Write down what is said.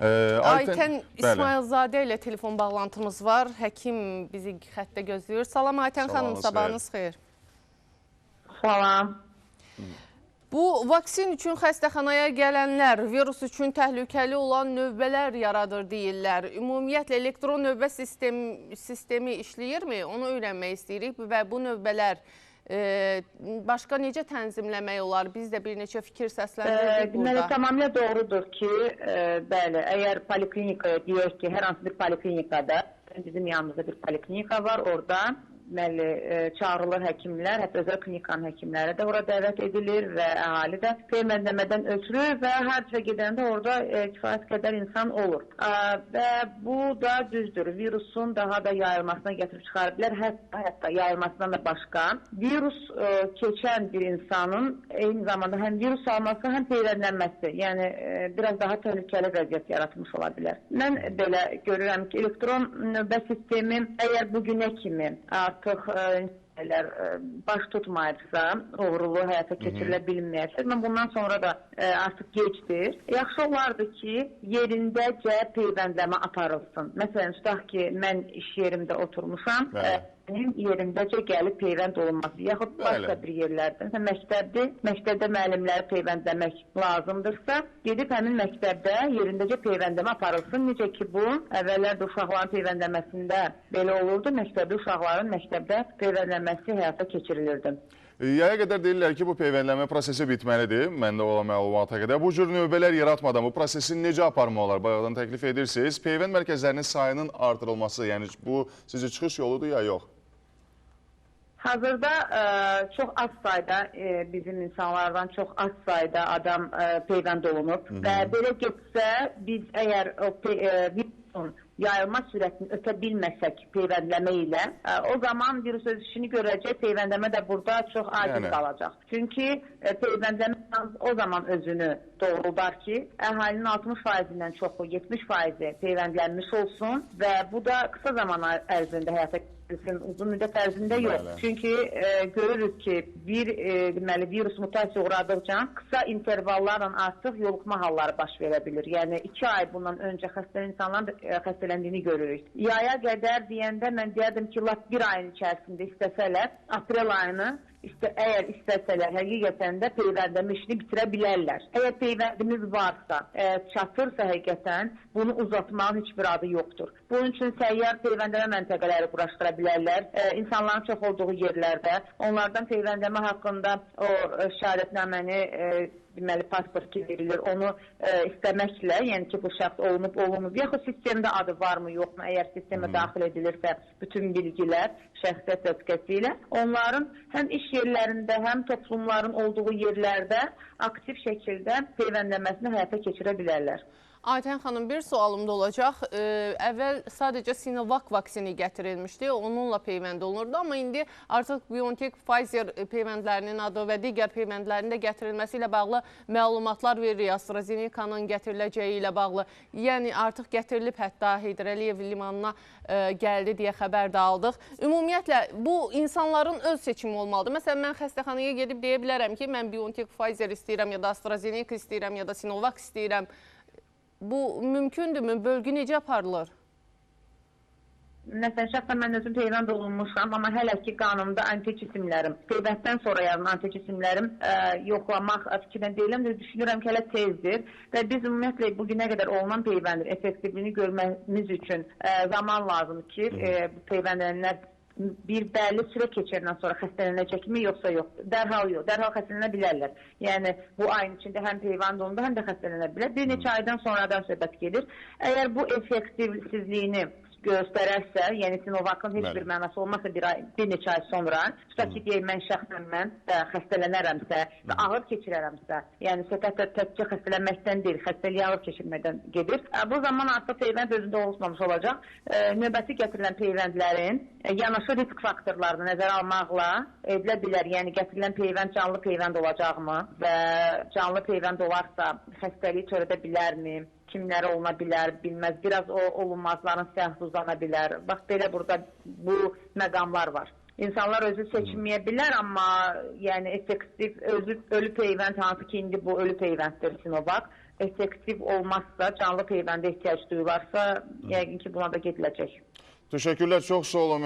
Aytən bəli. İsmailzadə ilə telefon bağlantımız var. Həkim bizi xəttə gözləyir. Salam Aytən xanım, Sabahınız xeyir. Salam. Bu vaksin üçün xəstəxanaya gələnlər virus üçün təhlükəli olan növbələr yaradır deyirlər. Ümumiyyətlə elektron növbə sistem, sistemi işləyirmi? Onu öyrənmək istəyirik və bu növbələr başqa necə tənzimləmək olar? Biz də bir neçə fikir səsləndirdik Deməli, burada. tamamilə doğrudur ki, e, bəli, əgər poliklinikaya deyək ki, hər hansı bir poliklinikada, bizim yanımızda bir poliklinika var, orada deməli, e, çağrılır həkimlər, hətta özəl klinikanın həkimləri də ora dəvət edilir və əhali də peyməndəmədən ötürü və hər dəfə gedəndə orada e, kifayət qədər insan olur. A, və bu da düzdür, virusun daha da yayılmasına gətirib çıxara bilər, hətta, hətta yayılmasından da başqa. Virus e, keçən bir insanın eyni zamanda həm virus alması, həm peyvəndlənməsi, yəni e, biraz daha təhlükəli vəziyyət yaratmış ola bilər. Mən belə görürəm ki, elektron növbə sistemi əgər bu günə kimi e, şeylər e, baş tutmayıbsa, uğurlu həyata keçirilə bilməyəcək. Mən bundan sonra da e, artıq gecdir. Yaxşı olardı ki, yerindəcə peyvəndləmə aparılsın. Məsələn, tutaq ki, mən iş yerimdə oturmuşam, Bəli. E, mənim yerimdəcə gəlib peyvənd olunması, yaxud başqa bir yerlərdə. Məsələn, məktəbdə, məktəbdə müəllimləri peyvəndləmək lazımdırsa, gedib həmin məktəbdə yerindəcə peyvəndləmə aparılsın. Necə ki, bu əvvəllər də uşaqların peyvəndləməsində belə olurdu. Məktəbli uşaqların məktəbdə peyvəndlənməsi həyata keçirilirdi. Yaya qədər deyirlər ki, bu peyvəndləmə prosesi bitməlidir. Məndə olan məlumata qədər. Bu cür növbələr yaratmadan bu prosesi necə aparmaq olar? Bayaqdan təklif edirsiniz. Peyvənd mərkəzlərinin sayının artırılması, yəni bu sizcə çıxış yoludur ya yox? Hazırda e, çox az sayda e, bizim insanlardan çox az sayda adam e, peyvənd olunub və belə getsə biz əgər o pe- e, virusun yayılma sürətini ötə bilməsək peyvəndləmə ilə, e, o zaman virus öz işini görəcək, peyvəndləmə də burada çox aciz Yəni. qalacaq. Çünki e, peyvəndləmə o zaman özünü doğruldar ki, əhalinin 60%-dən çoxu, 70%-i peyvəndlənmiş olsun və bu da qısa zaman ərzində həyata keçirilsin, uzun müddət ərzində yox. Bəli. Çünki e, görürük ki, bir e, deməli virus mutasiya uğradıqca qısa intervallarla artıq yoluxma halları baş verə bilir. Yəni 2 ay bundan öncə xəstə insanların e, xəstələndiyini görürük. Yaya qədər deyəndə mən deyərdim ki, lap bir ayın içərisində istəsələr, aprel ayını İşte əgər istəsələr həqiqətən də peyvəndləmə işini bitirə bilərlər. Əgər peyvəndimiz varsa, e, çatırsa həqiqətən bunu uzatmağın heç bir adı yoxdur. Bunun üçün səyyar peyvəndləmə məntəqələri quraşdıra bilərlər. E, insanların çox olduğu yerlərdə onlardan peyvəndləmə haqqında o e, şəhadətnaməni deməli pasport ki verilir. Onu e, istəməklə, yəni ki bu şəxs olunub olunub, yaxud sistemdə adı varmı, yoxmu, əgər sistemə daxil edilirsə bütün bilgilər şəxsiyyət vəsiqəsi ilə onların həm iş yerlərində, həm toplumların olduğu yerlərdə aktiv şəkildə peyvəndləməsini həyata keçirə bilərlər. Aytən xanım bir sualım da olacaq. Ee, əvvəl sadəcə Sinovac vaksini gətirilmişdi, onunla peyvənd olunurdu, amma indi artıq BioNTech, Pfizer peyvəndlərinin adı və digər peyvəndlərin də gətirilməsi ilə bağlı məlumatlar veririk AstraZeneca-nın gətiriləcəyi ilə bağlı. Yəni artıq gətirilib, hətta Heydər Əliyev limanına e, gəldi deyə xəbər də aldıq. Ümumiyyətlə bu insanların öz seçimi olmalıdır. Məsələn, mən xəstəxanaya gedib deyə bilərəm ki, mən BioNTech, Pfizer istəyirəm ya da AstraZeneca istəyirəm ya da Sinovac istəyirəm. Bu mümkündürmü? Bölgü necə aparılır? Məsələn, şəxsən mən özüm peyvənd olunmuşam, amma hələ ki qanımda antikisimlərim, peyvənddən sonra yazılan antikisimlərim ə, yoxlamaq fikrinə deyiləm, düşünürəm ki, hələ tezdir və biz ümumiyyətlə bu günə qədər olunan peyvəndin effektivliyini görmemiz üçün ə, zaman lazımdır ki, ə, bu peyvəndlənənlər bir bəlli sürə keçəndən sonra xəstələnəcəkmi yoxsa yox? Dərhal yox, dərhal xəstələnə bilərlər. Yəni bu ayın içində həm peyvənd olundu, həm də xəstələnə bilər. Bir neçə aydan sonradan söhbət gedir. Əgər bu effektivsizliyini göstərərsə, yəni Sinovacın heç Bəli. bir mənası olmasa bir ay, bir neçə ay sonra, tutaq ki, deyək mən şəxsən mən ə, xəstələnərəmsə və ağır keçirərəmsə, yəni söhbət təkcə xəstələnməkdən deyil, xəstəliyi ağır keçirməkdən gedir. Ə, bu zaman artıq peyvənd özündə oluşmamış olacaq. Ə, növbəti gətirilən peyvəndlərin ə, yanaşı risk faktorlarını nəzərə almaqla edilə bilər. Yəni gətirilən peyvənd canlı peyvənd olacaqmı və canlı peyvənd olarsa xəstəliyi törədə bilərmi? Kimlərə oluna bilər, bilməz. Biraz o olunmazların siyahısı uzana bilər. Bax belə burada bu məqamlar var. İnsanlar özü seçməyə bilər, amma yəni effektiv özü ölü peyvənd hansı ki indi bu ölü peyvənddir Sinovac. effektiv olmazsa, canlı peyvəndə ehtiyac duyularsa, yəqin ki, buna da gediləcək. Təşəkkürlər, çox sağ olun.